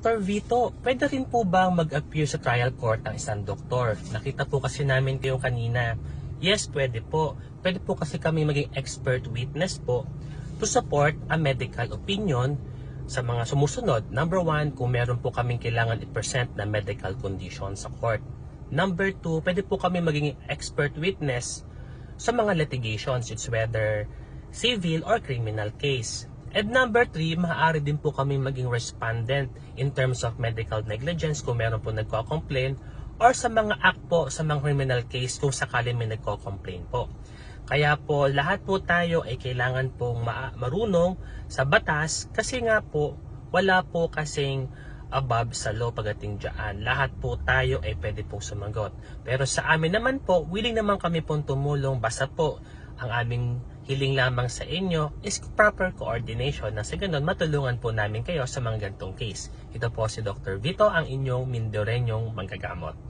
Dr. Vito, pwede rin po bang mag-appear sa trial court ang isang doktor? Nakita po kasi namin kayo kanina. Yes, pwede po. Pwede po kasi kami maging expert witness po to support a medical opinion sa mga sumusunod. Number one, kung meron po kaming kailangan i-present na medical condition sa court. Number two, pwede po kami maging expert witness sa mga litigations, it's whether civil or criminal case. And number three, maaari din po kami maging respondent in terms of medical negligence kung meron po nagko-complain or sa mga act po sa mga criminal case kung sakali may nagko-complain po. Kaya po lahat po tayo ay kailangan pong ma- marunong sa batas kasi nga po wala po kasing above sa law pagdating dyan. Lahat po tayo ay pwede pong sumagot. Pero sa amin naman po, willing naman kami pong tumulong basta po ang aming hiling lamang sa inyo is proper coordination na sa ganun matulungan po namin kayo sa mga gantong case. Ito po si Dr. Vito, ang inyong Mindorenyong manggagamot.